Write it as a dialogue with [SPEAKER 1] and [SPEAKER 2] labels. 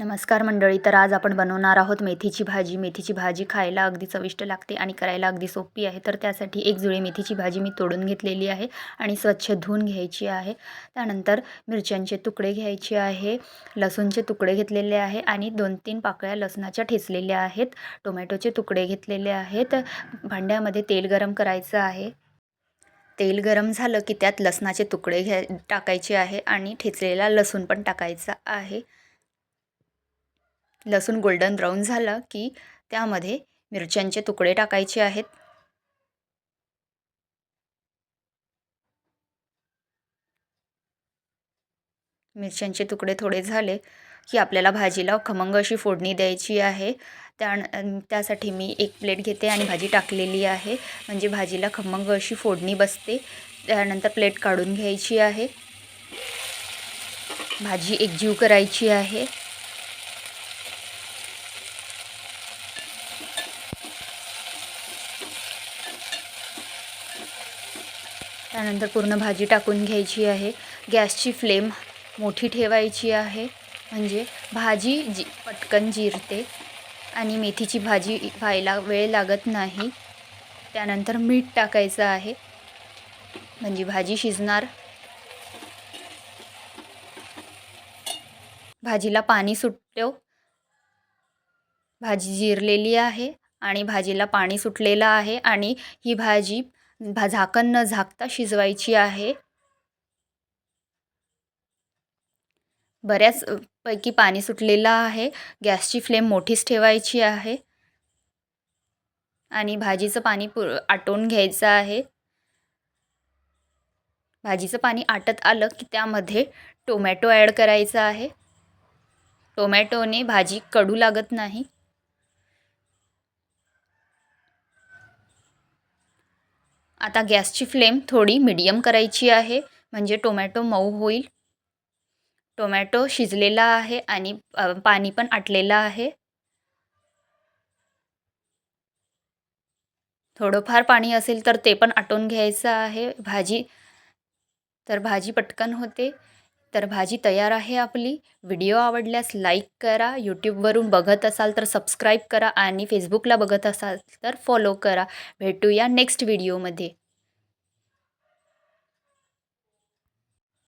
[SPEAKER 1] नमस्कार मंडळी तर आज आपण बनवणार आहोत मेथीची भाजी. मेथीची भाजी खायला अगदी चविष्ट लागते आणि करायला अगदी सोपी आहे. तर त्यासाठी एक जुळी मेथीची भाजी मी तोडून घेतलेली आहे आणि स्वच्छ धुवून घ्यायची आहे. त्यानंतर मिरच्यांचे तुकडे घ्यायचे आहे लसूणचे तुकडे घेतलेले आहे आणि दोन तीन पाकळ्या लसणाच्या ठेचलेल्या आहेत. टोमॅटोचे तुकडे घेतलेले आहेत. भांड्यामध्ये तेल गरम करायचं आहे. तेल गरम झालं की त्यात लसणाचे तुकडे घ्या टाकायचे आहे आणि ठेचलेला लसूण पण टाकायचा आहे. लसूण गोल्डन ब्राऊन झालं की त्यामध्ये मिरच्यांचे तुकडे टाकायचे आहेत. मिरच्यांचे तुकडे थोडे झाले की आपल्याला भाजीला खमंग अशी फोडणी द्यायची आहे. त्या त्यासाठी मी एक प्लेट घेते आणि भाजी टाकलेली आहे. म्हणजे भाजीला खमंग अशी फोडणी बसते. त्यानंतर प्लेट काढून घ्यायची आहे. भाजी एकजीव करायची आहे. त्यानंतर पूर्ण भाजी टाकून घ्यायची आहे. गॅसची फ्लेम मोठी ठेवायची आहे. म्हणजे भाजी जी पटकन जिरते आणि मेथीची भाजी व्हायला वेळ लागत नाही. त्यानंतर मीठ टाकायचं आहे. म्हणजे भाजी शिजणार. भाजीला पाणी सुटतो भाजी जिरलेली आहे आणि भाजीला पाणी सुटलेलं आहे आणि ही भाजी भा झाकण न झाकता शिजवायची आहे. बऱ्याच पैकी पाणी सुटलेलं आहे. गॅसची फ्लेम मोठीच ठेवायची आहे. आणि भाजीचं पाणी पु आटवून घ्यायचं आहे. भाजीचं पाणी आटत आलं की त्यामध्ये टोमॅटो ॲड करायचा आहे. टोमॅटोने भाजी कडू लागत नाही. आता गॅसची फ्लेम थोडी मिडियम करायची आहे. म्हणजे टोमॅटो मऊ होईल. टोमॅटो शिजलेला आहे आणि पाणी पण आटलेलं आहे. थोडंफार पाणी असेल तर ते पण आटवून घ्यायचं आहे. भाजी तर भाजी पटकन होते. तर भाजी तयार आहे आपली. व्हिडिओ आवडल्यास लाईक करा यूट्यूबवरून बघत असाल तर सबस्क्राईब करा आणि फेसबुकला बघत असाल तर फॉलो करा. भेटूया नेक्स्ट व्हिडिओमध्ये.